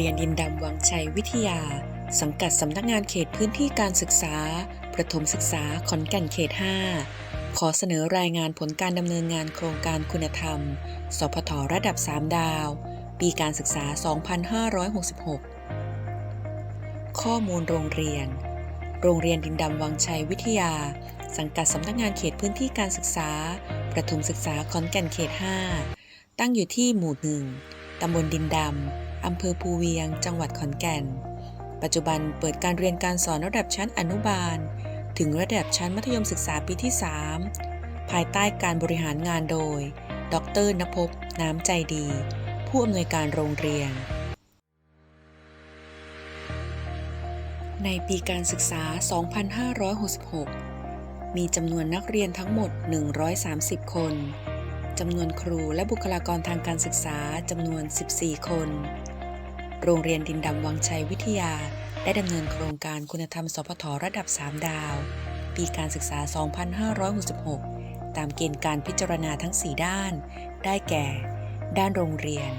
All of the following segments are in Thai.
เรียนดินดำวังชัยวิทยา สังกัดสำนักงานเขตพื้นที่การศึกษา ประถมศึกษาขอนแก่นเขต 5 ขอเสนอรายงานผลการดำเนินงานโครงการคุณธรรม สพทระดับ 3 ดาว ปีการศึกษา 2566 ข้อมูลโรงเรียน โรงเรียนดินดำวังชัยวิทยา สังกัดสำนักงานเขตพื้นที่การศึกษา ประถมศึกษาขอนแก่นเขต 5 ตั้งอยู่ที่หมู่หนึ่งตำบลดินดำ อำเภอภูเวียง จังหวัดขอนแก่น ปัจจุบันเปิดการเรียนการสอนระดับชั้นอนุบาล ถึงระดับชั้นมัธยมศึกษาปีที่ 3 ภายใต้การบริหารงานโดย ดรนภพน้ำใจดี ผู้อำนวยการโรงเรียน ในปีการศึกษา 2566 มีจำนวนนักเรียนทั้งหมด 130 คนจำนวนครูและบุคลากรทางการศึกษาจำนวน 14 คน โรงเรียนดินดำวังชัยวิทยา ได้ดำเนินโครงการคุณธรรมสพทระดับ 3 ดาว ปีการศึกษา 2566 ตามเกณฑ์การพิจารณาทั้ง 4 ด้าน ได้แก่ ด้านโรงเรียน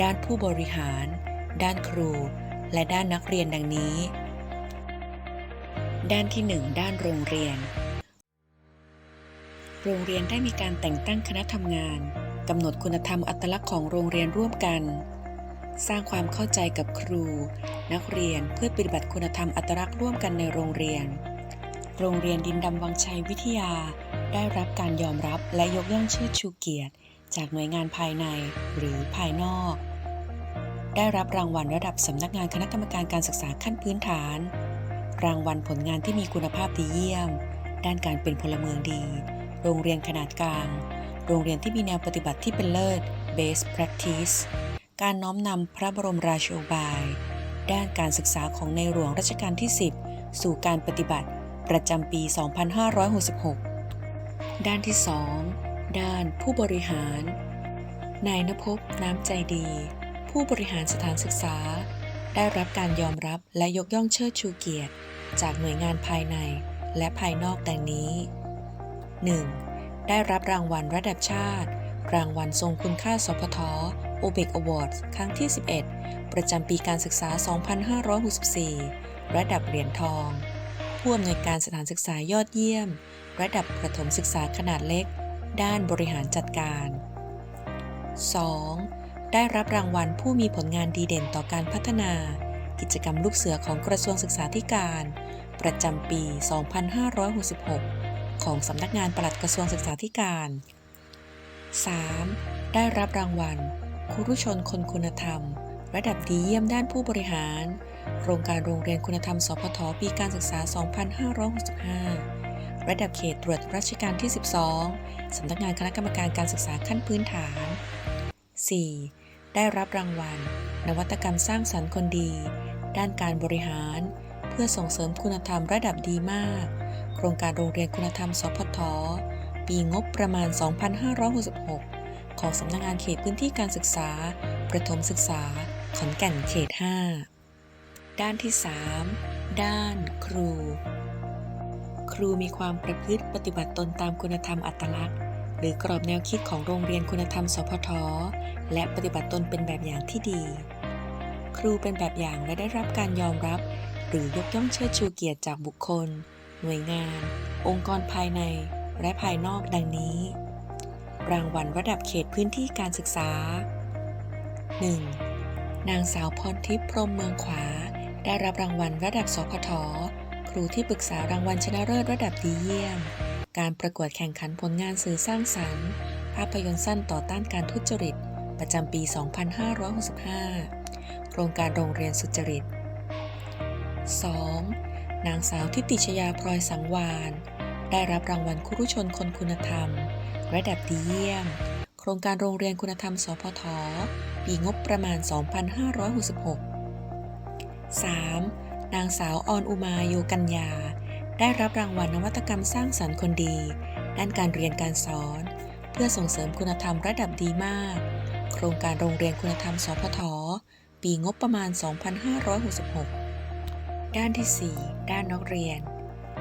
ด้านผู้บริหาร ด้านครู และด้านนักเรียนดังนี้ ด้านที่ 1 ด้านโรงเรียน โรงเรียนได้มีการแต่งตั้งคณะทำงานกำหนดคุณธรรมอัตลักษณ์ของโรงเรียนร่วมกัน สร้างความเข้าใจกับครู นักเรียนเพื่อปฏิบัติคุณธรรมอัตลักษณ์ร่วมกันในโรงเรียน โรงเรียนดินดำวังชัยวิทยา ได้รับการยอมรับและยกย่องเชิดชูเกียรติ จากหน่วยงานภายในหรือภายนอก ได้รับรางวัลระดับสำนักงานคณะกรรมการการศึกษาขั้นพื้นฐาน รางวัลผลงานที่มีคุณภาพดีเยี่ยม ด้านการเป็นพลเมืองดี โรงเรียนขนาดกลาง โรงเรียนที่มีแนวปฏิบัติที่เป็นเลิศ Best Practice การน้อมนำพระบรมราโชบาย ด้านการศึกษาของในหลวงรัชกาลที่ 10 สู่การปฏิบัติประจำปี 2566 ด้านที่ 2 ด้านผู้บริหาร นายนภพน้ำใจดี ผู้บริหารสถานศึกษา ได้รับการยอมรับและยกย่องเชิดชูเกียรติ จากหน่วยงานภายในและภายนอกดังนี้ 1. ได้รับรางวัลระดับชาติ รางวัลทรงคุณค่าสพท โอเบกอวอร์ดครั้งที่ 11 ประจำปีการศึกษา 2564 ระดับเหรียญทอง ผู้อำนวยการสถานศึกษายอดเยี่ยม ระดับประถมศึกษาขนาดเล็ก ด้านบริหารจัดการ 2. ได้รับรางวัลผู้มีผลงานดีเด่นต่อการพัฒนา กิจกรรมลูกเสือของกระทรวงศึกษาธิการ ประจำปี 2566 ของสำนักงานปลัดกระทรวงศึกษาธิการ 3. ได้รับรางวัล ครูชนคนคุณธรรม ระดับดีเยี่ยมด้านผู้บริหาร โครงการโรงเรียนคุณธรรม สพทปีการศึกษา 2565 ระดับเขตตรวจราชการที่ 12 สำนักงานคณะกรรมการการศึกษาขั้นพื้นฐาน 4. ได้รับรางวัล นวัตกรรมสร้างสรรค์คนดี ด้านการบริหาร เพื่อส่งเสริมคุณธรรมระดับดีมาก โครงการโรงเรียนคุณธรรม สพทปีงบประมาณ 2566 ของสำนักงานเขตพื้นที่การศึกษา ประถมศึกษา ขอนแก่นเขต 5 ด้านที่ 3 ด้านครู ครูมีความประพฤติปฏิบัติตนตามคุณธรรมอัตลักษณ์ หรือกรอบแนวคิดของโรงเรียนคุณธรรมสพท และปฏิบัติตนเป็นแบบอย่างที่ดี ครูเป็นแบบอย่างและได้รับการยอมรับ หรือยกย่องเชิดชูเกียรติจากบุคคล หน่วยงาน องค์กรภายใน และภายนอกดังนี้ รางวัลระดับเขตพื้นที่การศึกษา 1. นางสาวพรทิพย์พรมเมืองขวา ได้รับรางวัลระดับสพทครูที่ปรึกษารางวัลชนะเลิศระดับดีเยี่ยม การประกวดแข่งขันผลงานสื่อสร้างสรรค์ ภาพยนตร์สั้นต่อต้านการทุจริต ประจำปี 2565 โครงการโรงเรียนสุจริต 2. นางสาวทิติชยาพลอยสังวาน ได้รับรางวัลครูชนคนคุณธรรม ระดับดีเยี่ยม โครงการโรงเรียนคุณธรรม สพท ปีงบประมาณ 2566 3. นางสาวออนอุมาโยกัญญา ได้รับรางวัลนวัตกรรมสร้างสรรค์คนดี ด้านการเรียนการสอน เพื่อส่งเสริมคุณธรรมระดับดีมาก โครงการโรงเรียนคุณธรรม สพท ปีงบประมาณ 2566 ด้านที่ 4 ด้านนักเรียน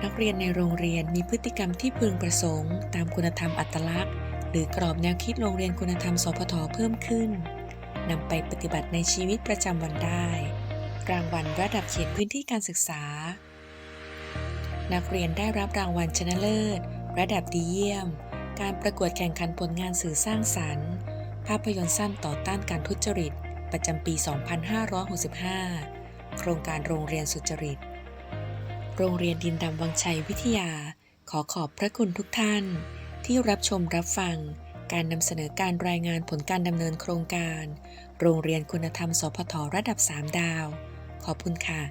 นักเรียนในโรงเรียนมีพฤติกรรมที่พึงประสงค์ ตามคุณธรรมอัตลักษณ์ หรือกรอบแนวคิดโรงเรียนคุณธรรมสพทเพิ่มขึ้นนำไปปฏิบัติในชีวิตประจำวันได้รางวัลระดับเขตพื้นที่การศึกษา นักเรียนได้รับรางวัลชนะเลิศ ระดับดีเยี่ยม การประกวดแข่งขันผลงานสื่อสร้างสรรค์ ภาพยนตร์สั้นต่อต้านการทุจริต ประจำปี 2565 โครงการโรงเรียนสุจริต โรงเรียนดินดำวังชัยวิทยา ขอขอบพระคุณทุกท่าน ที่รับชมรับฟัง การนำเสนอการรายงานผลการดำเนินโครงการ โรงเรียนคุณธรรมสพทระดับ 3 ดาว ขอบคุณค่ะ